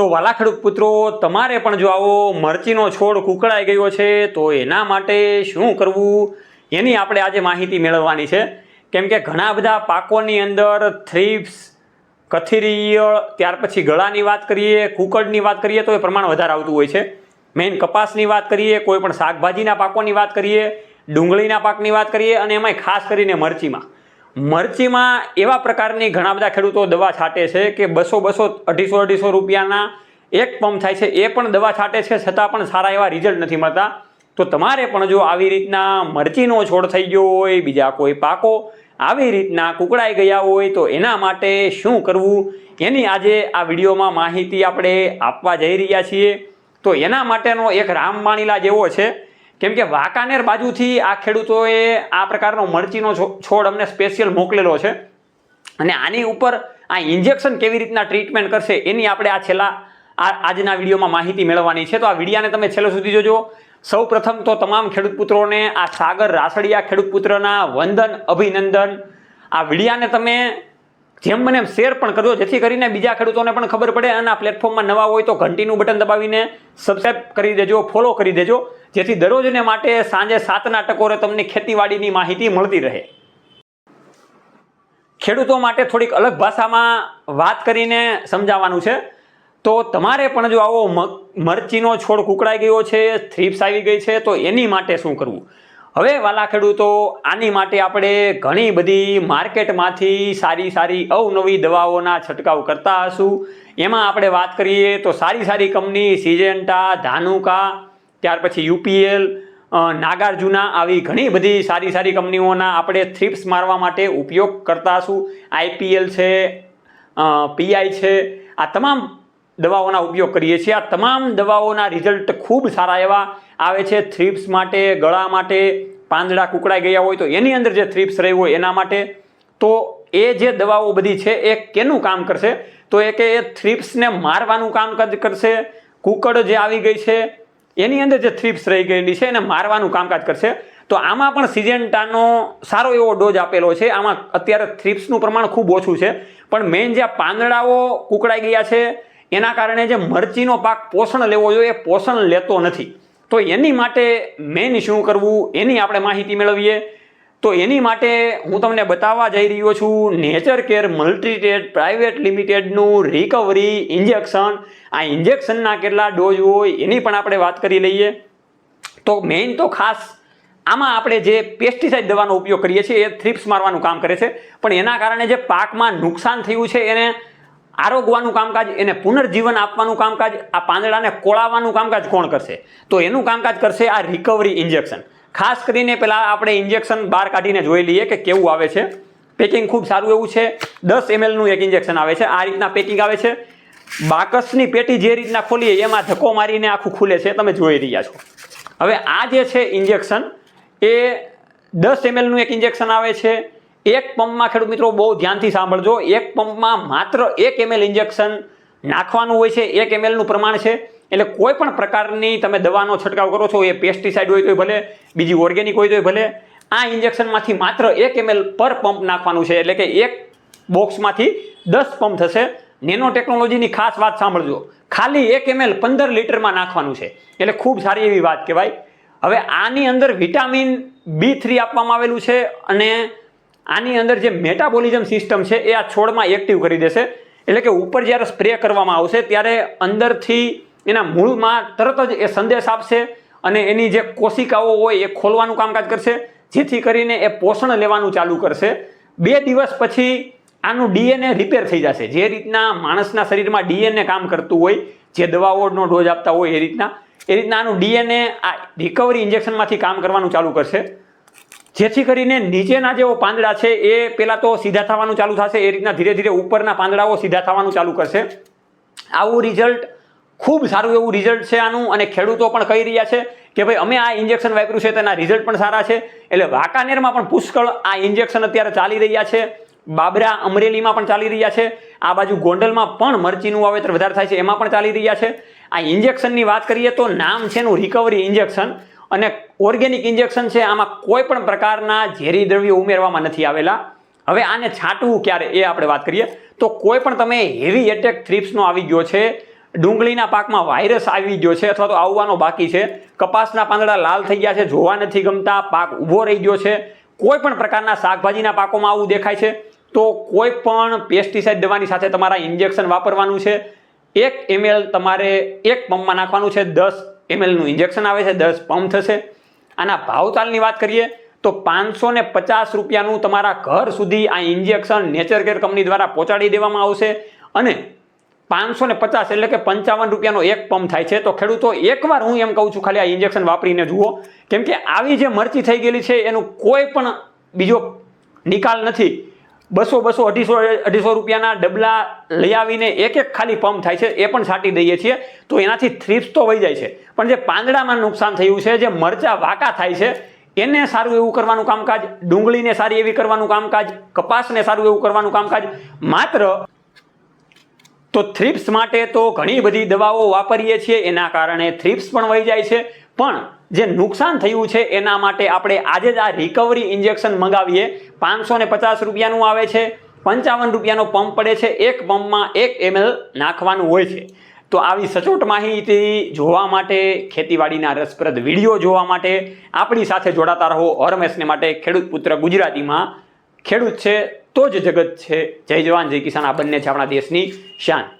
તો વાલા ખેડૂત તમારે પણ જો આવો મરચીનો છોડ કુકળાઈ ગયો છે, તો એના માટે શું કરવું? એની આપણે આજે માહિતી મેળવવાની છે. કેમ કે ઘણા બધા પાકોની અંદર થ્રીપ્સ, કથિરીયળ, ત્યાર પછી ગળાની વાત કરીએ, કુકડની વાત કરીએ, તો એ પ્રમાણ વધારે આવતું હોય છે. મેઇન કપાસની વાત કરીએ, કોઈ પણ શાકભાજીના પાકોની વાત કરીએ, ડુંગળીના પાકની વાત કરીએ, અને એમાંય ખાસ કરીને મરચીમાં. મરચીમાં એવા પ્રકારની ઘણા બધા ખેડૂતો દવા છાંટે છે કે બસો બસો અઢીસો અઢીસો રૂપિયાના એક પંપ થાય છે, એ પણ દવા છાંટે છે, છતાં પણ સારા એવા રિઝલ્ટ નથી મળતા. તો તમારે પણ જો આવી રીતના મરચીનો છોડ થઈ ગયો હોય, બીજા કોઈ પાકો આવી રીતના કુકડાઈ ગયા હોય, તો એના માટે શું કરવું? એની આજે આ વિડીયોમાં માહિતી આપણે આપવા જઈ રહ્યા છીએ. તો એના માટેનો એક રામવાણીલા જેવો છે. કેમ કે વાંકાનેર બાજુથી આ ખેડૂતોએ આ પ્રકારનો મરચીનો છોડ અમને સ્પેશિયલ મોકલેલો છે. અને આની ઉપર આ ઇન્જેક્શન કેવી રીતના ટ્રીટમેન્ટ કરશે એની આપણે આ છેલ્લા આ આજના વિડીયોમાં માહિતી મેળવવાની છે. તો આ વિડીયાને તમે છેલ્લે સુધી જોજો. સૌ પ્રથમ તો તમામ ખેડૂત પુત્રોને આ સાગર રાસડિયા ખેડૂત પુત્રના વંદન, અભિનંદન. આ વિડીયાને તમે જેમ મને એમ શેર પણ કરજો. જેથી કરીને બીજા ખેડૂતોને પણ ખબર પડે અને આ પ્લેટફોર્મમાં નવા હોય તો ઘંટીનું બટન દબાવીને સબસ્ક્રાઇબ કરી દેજો ફોલો કરી દેજો. જેથી દરરોજને માટે સાંજે સાતના ટકોરે તમને ખેતીવાડીની માહિતી મળતી રહે. ખેડૂતો માટે થોડીક અલગ ભાષામાં વાત કરીને સમજાવવાનું છે. તો તમારે પણ જો આવો મરચીનો છોડ કુકડાઈ ગયો છે થ્રીપ્સ આવી ગઈ છે, તો એની માટે શું કરવું? હવે વાલા ખેડૂતો આની માટે આપણે ઘણી બધી માર્કેટમાંથી સારી સારી અવનવી દવાઓના છંટકાવ કરતા હશું. એમાં આપણે વાત કરીએ તો સારી સારી કંપની સિજેન્ટા, ધાનુકા, ત્યાર પછી યુપીએલ નાગાર્જુના આવી ઘણી બધી સારી સારી કંપનીઓના આપણે થ્રીપ્સ મારવા માટે ઉપયોગ કરતા હશું. આઈપીએલ છે પીઆઈ છે, આ તમામ દવાઓના ઉપયોગ કરીએ છીએ. આ તમામ દવાઓના રિઝલ્ટ ખૂબ સારા એવા આવે છે થ્રીપ્સ માટે, ગળા માટે, પાંદડા કુકડાઈ ગયા હોય તો એની અંદર જે થ્રીપ્સ રહી હોય એના માટે, તો એ જે દવાઓ બધી છે એ કેનું કામ કરશે? તો એ કે એ થ્રીપ્સને મારવાનું કામ કરશે? કુકડ જે આવી ગઈ છે, એની અંદર જે થ્રીપ્સ રહી ગયેલી છે એને મારવાનું કામકાજ કરશે? તો આમાં પણ સિજેન્ટાનો સારો એવો ડોઝ આપેલો છે. આમાં અત્યારે થ્રીપ્સનું પ્રમાણ ખૂબ ઓછું છે. પણ મેઇન જે પાંદડાઓ કુકડાઈ ગયા છે, એના કારણે જે મરચીનો પાક પોષણ લેવો જોઈએ એ પોષણ લેતો નથી. તો એની માટે મેન શું કરવું, એની આપણે માહિતી મેળવીએ. તો એની માટે હું તમને બતાવવા જઈ રહ્યો છું, નેચર કેર મલ્ટીટેડ પ્રાઇવેટ લિમિટેડનું રિકવરી ઇન્જેક્શન. આ ઇન્જેક્શનના કેટલા ડોઝ હોય એની પણ આપણે વાત કરી લઈએ. તો મેઇન તો ખાસ આમાં આપણે જે પેસ્ટિસાઇડ દવાનો ઉપયોગ કરીએ છીએ, એ થ્રિપ્સ મારવાનું કામ કરે છે. પણ એના કારણે જે પાકમાં નુકસાન થયું છે, એને આરોગવાનું કામકાજ, એને પુનર્જીવન આપવાનું કામકાજ, આ પાંદડાને કોળાવવાનું કામકાજ કોણ કરશે? તો એનું કામકાજ કરશે આ રિકવરી ઇન્જેક્શન ખાસ કરીને પહેલાં આપણે ઇન્જેક્શન બહાર કાઢીને જોઈ લઈએ કે કેવું આવે છે. પેકિંગ ખૂબ સારું એવું છે. દસ એમએલનું એક ઇન્જેક્શન આવે છે. આ રીતના પેકિંગ આવે છે. બાકસની પેટી જે રીતના ખોલીએ, એમાં ધક્કો મારીને આખું ખુલે છે. તમે જોઈ રહ્યા છો. હવે આ જે છે ઇન્જેક્શન એ દસ એમએલનું એક ઇન્જેક્શન આવે છે. એક પંપમાં ખેડૂત મિત્રો બહુ ધ્યાનથી સાંભળજો. એક પંપમાં માત્ર એક એમએલ ઇન્જેક્શન નાખવાનું હોય છે. એક એમએલનું પ્રમાણ છે. એટલે કોઈ પણ પ્રકારની તમે દવાનો છંટકાવ કરો છો, એ પેસ્ટિસાઇડ હોય તોય ભલે, બીજી ઓર્ગેનિક હોય તોય ભલે, આ ઇન્જેક્શનમાંથી માત્ર એક એમએલ પર પંપ નાખવાનું છે. એટલે કે એક બોક્સમાંથી દસ પંપ થશે. નેનો ટેકનોલોજીની ખાસ વાત સાંભળજો. ખાલી એક એમએલ પંદર લીટરમાં નાખવાનું છે. એટલે ખૂબ સારી એવી વાત કહેવાય. હવે આની અંદર વિટામિન બી થ્રી આપવામાં આવેલું છે અને આની અંદર જે મેટાબોલિઝમ સિસ્ટમ છે, એ આ છોડમાં એક્ટિવ કરી દેશે. એટલે કે ઉપર જ્યારે સ્પ્રે કરવામાં આવશે, ત્યારે અંદરથી એના મૂળમાં તરત જ એ સંદેશ આપશે અને એની જે કોશિકાઓ હોય, એ ખોલવાનું કામકાજ કરશે, જેથી કરીને એ પોષણ લેવાનું ચાલુ કરશે. બે દિવસ પછી આનું ડીએનએ રિપેર થઈ જશે. જે રીતના માણસના શરીરમાં ડીએનએ કામ કરતું હોય, જે દવાઓનો ડોઝ આપતા હોય એ રીતના એ રીતના આનું ડીએનએ આ રિકવરી ઇન્જેક્શનમાંથી કામ કરવાનું ચાલુ કરશે. જેથી કરીને નીચેના જેવો પાંદડા છે, એ પહેલાં તો સીધા થવાનું ચાલુ થશે, એ રીતના ધીરે ધીરે ઉપરના પાંદડાઓ સીધા થવાનું ચાલુ કરશે. આવું રિઝલ્ટ ખૂબ સારું એવું રિઝલ્ટ છે આનું, અને ખેડૂતો પણ કહી રહ્યા છે કે ભાઈ, અમે આ ઇન્જેક્શન વાપર્યું છે, તેના રિઝલ્ટ પણ સારા છે. એટલે વાંકાનેરમાં પણ પુષ્કળ આ ઇન્જેક્શન અત્યારે ચાલી રહ્યા છે. બાબરા અમરેલીમાં પણ ચાલી રહ્યા છે. આ બાજુ ગોંડલમાં પણ મરચીનું વાવેતર વધારે થાય છે, એમાં પણ ચાલી રહ્યા છે. આ ઇન્જેક્શનની વાત કરીએ તો નામ છે એનું રિકવરી ઇન્જેક્શન અને ઓર્ગેનિક ઇન્જેક્શન છે, આમાં કોઈ પણ પ્રકારના ઝેરી દ્રવ્યો ઉમેરવામાં નથી આવેલા. હવે આને છાંટવું ક્યારે, એ આપણે વાત કરીએ. તો કોઈ પણ તમે હેવી એટેક થ્રીપ્સનો આવી ગયો છે, ડુંગળીના પાકમાં વાયરસ આવી ગયો છે, અથવા તો આવવાનો બાકી છે, કપાસના પાંદડા લાલ થઈ ગયા છે, જોવા નથી ગમતા, પાક ઊભો રહી ગયો છે, કોઈ પણ પ્રકારના શાકભાજીના પાકોમાં આવું દેખાય છે, તો કોઈ પણ પેસ્ટિસાઇડ દવાની સાથે તમારા ઇન્જેક્શન વાપરવાનું છે. એક એમએલ તમારે એક પંપમાં નાખવાનું છે, દસ એમએલનું ઇન્જેક્શન આવે છે, દસ પંપ થશે. આના ભાવતાલની વાત કરીએ તો પાંચસો ને પચાસ રૂપિયાનું તમારા ઘર સુધી આ ઇન્જેક્શન નેચર કેર કંપની દ્વારા પહોંચાડી દેવામાં આવશે અને પાંચસો ને પચાસ એટલે કે પંચાવન રૂપિયાનો એક પંપ થાય છે. તો ખેડૂતો, એકવાર હું એમ કહું છું, ખાલી આ ઇન્જેક્શન વાપરીને જુઓ. કેમ કે આવી જે મરચી થઈ ગયેલી છે, એનું કોઈ પણ બીજો નિકાલ નથી. બસો બસો, અઢીસો અઢીસો રૂપિયાના ડબલા લઈ આવીને એક એક ખાલી પંપ થાય છે, એ પણ છાંટી દઈએ છીએ, તો એનાથી થ્રીપ્સ તો વહી જાય છે. પણ જે પાંદડામાં નુકસાન થયું છે, જે મરચા વાંકા થાય છે, એને સારું એવું કરવાનું કામકાજ, ડુંગળીને સારી એવી કરવાનું કામકાજ, કપાસને સારું એવું કરવાનું કામકાજ, માત્ર તો થ્રિપ્સ માટે તો ઘણી બધી દવાઓ વાપરીએ છીએ, એના કારણે થ્રિપ્સ પણ વહી જાય છે, પણ જે નુકસાન થયું છે એના માટે આપણે આજે જ આ રિકવરી ઇન્જેક્શન મંગાવીએ. પાંચસો ને પચાસ રૂપિયાનું આવે છે, પંચાવન રૂપિયાનો પંપ પડે છે, એક પંપમાં એક એમએલ નાખવાનું હોય છે. તો આવી સચોટ માહિતી જોવા માટે, ખેતીવાડીના રસપ્રદ વીડિયો જોવા માટે આપણી સાથે જોડાતા રહો. હરમેશને માટે ખેડૂત પુત્ર ગુજરાતીમાં. ખેડૂત છે, તો જ જગત છે. જય જવાન, જય કિસાન, આ બંને છે આપણા દેશની શાન.